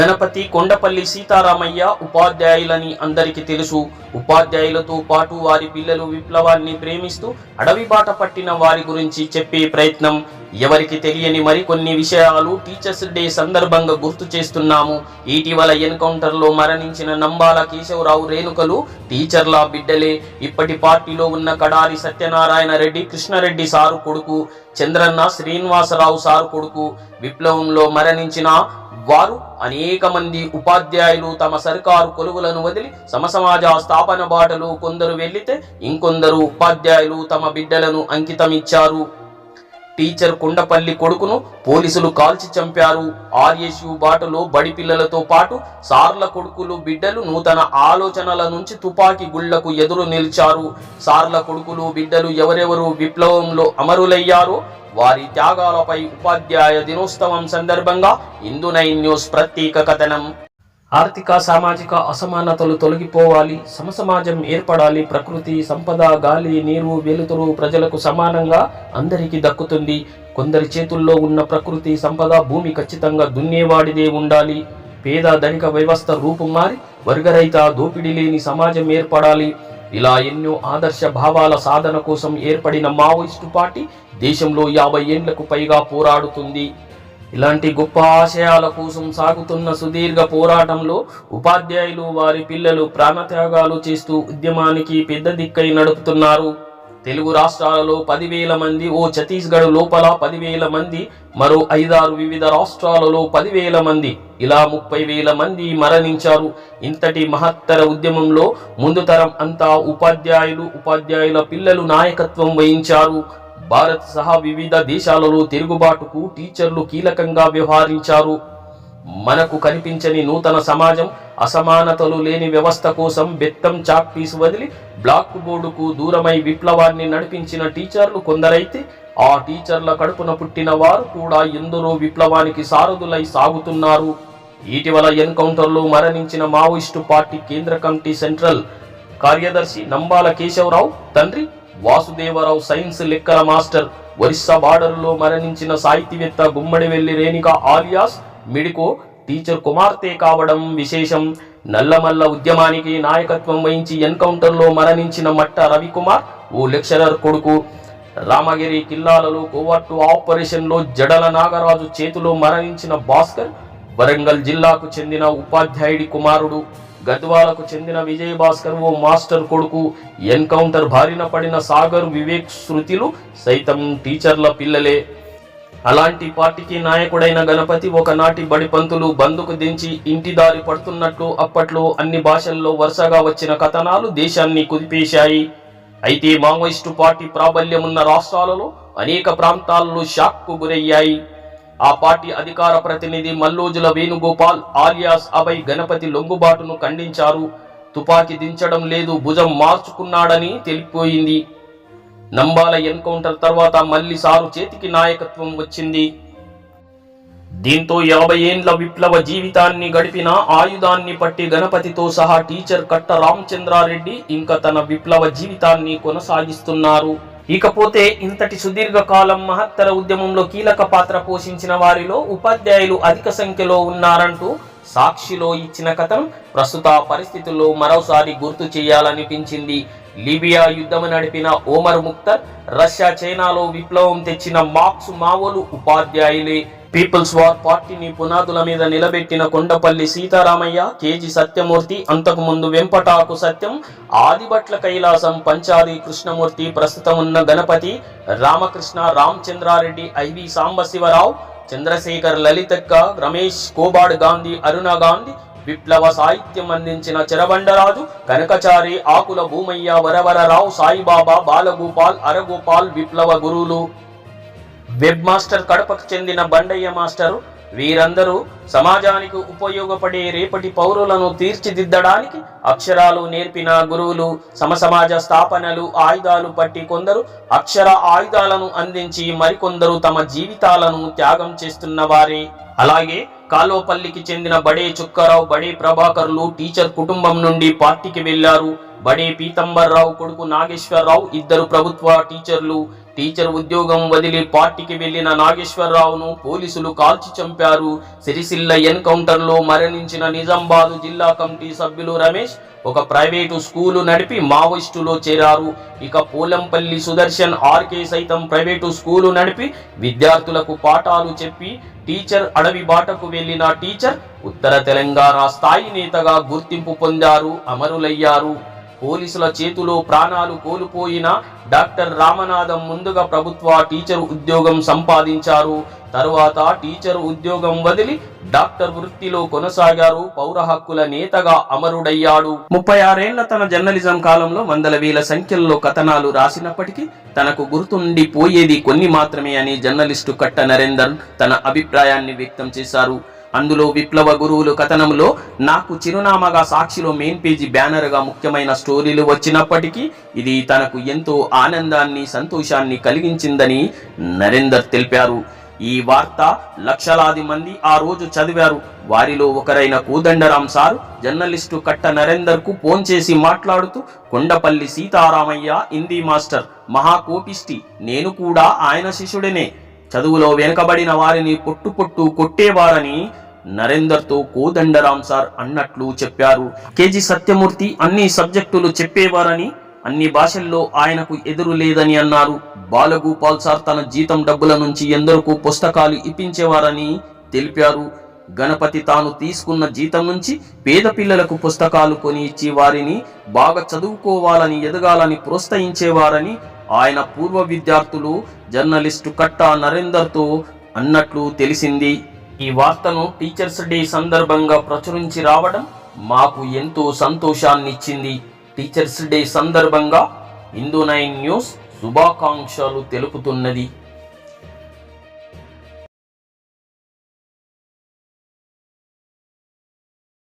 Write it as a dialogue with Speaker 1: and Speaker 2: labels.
Speaker 1: గణపతి కొండపల్లి సీతారామయ్య ఉపాధ్యాయులని అందరికీ తెలుసు. ఉపాధ్యాయులతో పాటు వారి పిల్లలు విప్లవాన్ని ప్రేమిస్తూ అడవి బాట పట్టిన వారి గురించి చెప్పే ప్రయత్నం ఎవరికి తెలియని మరికొన్ని విషయాలు టీచర్స్ డే సందర్భంగా గుర్తు చేస్తున్నాము. ఇటీవల ఎన్కౌంటర్లో మరణించిన నంబాల కేశవరావు రేణుకలు టీచర్ల బిడ్డలే. ఇప్పటి పార్టీలో ఉన్న కడారి సత్యనారాయణ రెడ్డి కృష్ణారెడ్డి సారు కొడుకు చంద్రన్న శ్రీనివాసరావు సారు కొడుకు. విప్లవంలో మరణించిన వారు అనేక మంది ఉపాధ్యాయులు తమ సర్కారు కొలువులను వదిలి సమసమాజ స్థాపన బాటలు కొందరు వెళ్ళితే ఇంకొందరు ఉపాధ్యాయులు తమ బిడ్డలను అంకితమిచ్చారు. టీచర్ కుండపల్లి కొడుకును పోలీసులు కాల్చి చంపారు. ఆర్ఎస్యు బాటలో బడి పిల్లలతో పాటు సార్ల కొడుకులు బిడ్డలు నూతన ఆలోచనల నుంచి తుపాకీ గుళ్ళకు ఎదురు నిలిచారు. సార్ల కొడుకులు బిడ్డలు ఎవరెవరు విప్లవంలో అమరులయ్యారో వారి త్యాగాలపై ఉపాధ్యాయ దినోత్సవం సందర్భంగా ఇందునై న్యూస్ ప్రత్యేక కథనం. ఆర్థిక సామాజిక అసమానతలు తొలగిపోవాలి. సమసమాజం ఏర్పడాలి. ప్రకృతి సంపద గాలి నీరు వెలుతురు ప్రజలకు సమానంగా అందరికీ దక్కుతుంది. కొందరి చేతుల్లో ఉన్న ప్రకృతి సంపద భూమి ఖచ్చితంగా దున్నేవాడిదే ఉండాలి. పేద ధనిక వ్యవస్థ రూపం మారి వర్గరహిత దోపిడీ లేని సమాజం ఏర్పడాలి. ఇలా ఎన్నో ఆదర్శ భావాల సాధన కోసం ఏర్పడిన మావోయిస్టు పార్టీ దేశంలో యాభై ఏండ్లకు పైగా పోరాడుతుంది. ఇలాంటి గొప్ప ఆశయాల కోసం సాగుతున్న సుదీర్ఘ పోరాటంలో ఉపాధ్యాయులు వారి పిల్లలు ప్రాణత్యాగాలు చేస్తూ ఉద్యమానికి పెద్ద దిక్కై నడుపుతున్నారు. తెలుగు రాష్ట్రాలలో పదివేల మంది ఓ ఛత్తీస్గఢ్ లోపల పదివేల మంది మరో ఐదారు వివిధ రాష్ట్రాలలో పదివేల మంది. ఇలా ముప్పై వేల మంది మరణించారు. ఇంతటి మహత్తర ఉద్యమంలో ముందు తరం అంతా ఉపాధ్యాయులు ఉపాధ్యాయుల పిల్లలు నాయకత్వం వహించారు. భారత్ సహా వివిధ దేశాలలో తిరుగుబాటుకు టీచర్లు కీలకంగా వ్యవహరించారు. మనకు కనిపించని నూతన సమాజం అసమానతలు లేని వ్యవస్థ కోసం బెత్తం చాక్ పీస్ వదిలి బ్లాక్ బోర్డుకు దూరమై విప్లవాన్ని నడిపించిన టీచర్లు కొందరైతే ఆ టీచర్ల కడుపున పుట్టిన వారు కూడా ఎందరో విప్లవానికి సారథులై సాగుతున్నారు. ఇటీవల ఎన్కౌంటర్లో మరణించిన మావోయిస్టు పార్టీ కేంద్ర కమిటీ సెంట్రల్ కార్యదర్శి నంబాల కేశవరావు తండ్రి వాసుదేవరావు సైన్స్ లెక్కల మాస్టర్. ఒరిస్సా బార్డర్లో మరణించిన సాహితీవేత్త గుమ్మడివెల్లి రేణిక ఆలియాస్ మిడికో టీచర్ కుమార్తె కావడం విశేషం. నల్లమల్ల ఉద్యమానికి నాయకత్వం వహించి ఎన్కౌంటర్లో మరణించిన మట్ట రవికుమార్ ఓ లెక్చరర్ కొడుకు. రామగిరి కిల్లాలలో కోవర్టు ఆపరేషన్లో జడల నాగరాజు చేతిలో మరణించిన భాస్కర్ వరంగల్ జిల్లాకు చెందిన ఉపాధ్యాయుడి కుమారుడు. గద్వాలకు చెందిన విజయ్ భాస్కర్ ఓ మాస్టర్ కొడుకు ఎన్కౌంటర్ బారిన పడిన సాగర్ వివేక్ శృతిలు సైతం టీచర్ల పిల్లలే. అలాంటి పార్టీకి నాయకుడైన గణపతి ఒకనాటి బడిపంతులు బందుకు దించి ఇంటి దారి పడుతున్నట్లు అప్పట్లో అన్ని భాషల్లో వరుసగా వచ్చిన కథనాలు దేశాన్ని కుదిపేశాయి. అయితే మావోయిస్టు పార్టీ ప్రాబల్యం ఉన్న రాష్ట్రాలలో అనేక ప్రాంతాల్లో షాక్కు గురయ్యాయి. ఆ పార్టీ అధికార ప్రతినిధి మల్లోజుల వేణుగోపాల్ ఆలియాస్ అభయ్ గణపతి లొంగుబాటును ఖండించారు. తుపాకీ దించడం లేదు భుజం మార్చుకున్నాడని తెలిపోయింది. నంబాల ఎన్కౌంటర్ తర్వాత మళ్ళీ సారు చేతికి నాయకత్వం వచ్చింది. దీంతో యాభై ఏండ్ల విప్లవ జీవితాన్ని గడిపిన ఆయుధాన్ని పట్టి గణపతితో సహా టీచర్ కట్ట రామచంద్రారెడ్డి ఇంకా తన విప్లవ జీవితాన్ని కొనసాగిస్తున్నారు. ఇకపోతే ఇంతటి సుదీర్ఘకాలం మహత్తర ఉద్యమంలో కీలక పాత్ర పోషించిన వారిలో ఉపాధ్యాయులు అధిక సంఖ్యలో ఉన్నారంటూ సాక్షిలో ఇచ్చిన కథనం ప్రస్తుత పరిస్థితుల్లో మరోసారి గుర్తు చేయాలనిపించింది. లిబియా యుద్ధం నడిపిన ఓమర్ ముక్తర్ రష్యా చైనాలో విప్లవం తెచ్చిన మార్క్స్ మావోలు ఉపాధ్యాయులే. పీపుల్స్ వార్ పార్టీని పునాదుల మీద నిలబెట్టిన కొండపల్లి సీతారామయ్య కేజీ సత్యమూర్తి అంతకుముందు వెంపటాకు సత్యం ఆదిభట్ల కైలాసం పంచాది కృష్ణమూర్తి ప్రస్తుతం ఉన్న గణపతి రామకృష్ణ రామచంద్రారెడ్డి ఐవి సాంబశివరావు చంద్రశేఖర్ లలితక్క రమేష్ కోబాడ్ గాంధీ అరుణ గాంధీ విప్లవ సాహిత్యం అందించిన చెరబండరాజు కనకచారి ఆకుల భూమయ్య వరవరరావు సాయిబాబా బాలగోపాల్ అరగోపాల్ విప్లవ గురువులు. వెబ్ మాస్టర్ కడపకు చెందిన బండయ్య మాస్టరు. వీరందరూ సమాజానికి ఉపయోగపడే రేపటి పౌరులను తీర్చిదిద్దడానికి అక్షరాలు నేర్పిన గురువులు సమసమాజ స్థాపనలు ఆయుధాలు పట్టి కొందరు అక్షర ఆయుధాలను అందించి మరికొందరు తమ జీవితాలను త్యాగం చేస్తున్న వారే. అలాగే కాలోపల్లికి చెందిన బడే చుక్కారావు బడే ప్రభాకర్లు టీచర్ కుటుంబం నుండి పార్టీకి వెళ్ళారు బడే పీతంబర్రావు కొడుకు నాగేశ్వరరావు ఇద్దరు ప్రభుత్వ టీచర్లు. టీచర్ ఉద్యోగం వదిలి పార్టీకి వెళ్ళిన నాగేశ్వరరావును పోలీసులు కాల్చి చంపారు. సిరిసిల్ల ఎన్కౌంటర్లో మరణించిన నిజామాబాదు జిల్లా కమిటీ సభ్యులు రమేష్ ఒక ప్రైవేటు స్కూలు నడిపి మావోయిస్టులో చేరారు. ఇక పోలంపల్లి సుదర్శన్ ఆర్కే సైతం ప్రైవేటు స్కూలు నడిపి విద్యార్థులకు పాఠాలు చెప్పి టీచర్ అడవి బాటకు వెళ్ళిన టీచర్ ఉత్తర తెలంగాణ స్థాయి నేతగా గుర్తింపు పొందారు అమరులయ్యారు. పోలీసుల చేతిలో ప్రాణాలు కోల్పోయిన డాక్టర్ రామనాథం ముందుగా ప్రభుత్వ టీచర్ ఉద్యోగం సంపాదించారు. తరువాత టీచర్ ఉద్యోగం వదిలి డాక్టర్ వృత్తిలో కొనసాగారు. పౌర హక్కుల నేతగా అమరుడయ్యాడు. ముప్పై ఆరేళ్ళ తన జర్నలిజం కాలంలో వందల వేల సంఖ్యల్లో కథనాలు రాసినప్పటికీ తనకు గుర్తుండిపోయేది కొన్ని మాత్రమే అని జర్నలిస్టు కట్ట నరేందర్ తన అభిప్రాయాన్ని వ్యక్తం చేశారు. అందులో విప్లవ గురువులు కథనంలో నాకు చిరునామాగా సాక్షిలో మెయిన్ పేజీ బ్యానర్గా ముఖ్యమైన స్టోరీలు వచ్చినప్పటికీ ఇది తనకు ఎంతో ఆనందాన్ని సంతోషాన్ని కలిగించిందని నరేందర్ తెలిపారు. ఈ వార్త లక్షలాది మంది ఆ రోజు చదివారు. వారిలో ఒకరైన కోదండరాం సార్ జర్నలిస్టు కట్ట నరేందర్కు ఫోన్ చేసి మాట్లాడుతూ కొండపల్లి సీతారామయ్య హిందీ మాస్టర్ మహాకోపిష్టి నేను కూడా ఆయన శిష్యుడినే. చదువులో వెనుకబడిన వారిని పొట్టు పొట్టు కొట్టేవారని నరేందర్తో కోదండరామ్ సార్ అన్నట్లు చెప్పారు. కేజీ సత్యమూర్తి అన్ని సబ్జెక్టులు చెప్పేవారని అన్ని భాషల్లో ఆయనకు ఎదురు లేదని అన్నారు. బాలగోపాల్ సార్ తన జీతం డబ్బుల నుంచి ఎందరికో పుస్తకాలు ఇప్పించేవారని తెలిపారు. గణపతి తాను తీసుకున్న జీతం నుంచి పేద పిల్లలకు పుస్తకాలు కొని ఇచ్చి వారిని బాగా చదువుకోవాలని ఎదగాలని ప్రోత్సహించేవారని ఆయన పూర్వ విద్యార్థులు జర్నలిస్టు కట్టా నరేందర్తో అన్నట్లు తెలిసింది. ఈ వార్తను టీచర్స్ డే సందర్భంగా ప్రచురించి రావడం మాకు ఎంతో సంతోషాన్నిచ్చింది. టీచర్స్ డే సందర్భంగా హిందూ నైన్ న్యూస్ శుభాకాంక్షలు తెలుపుతున్నది.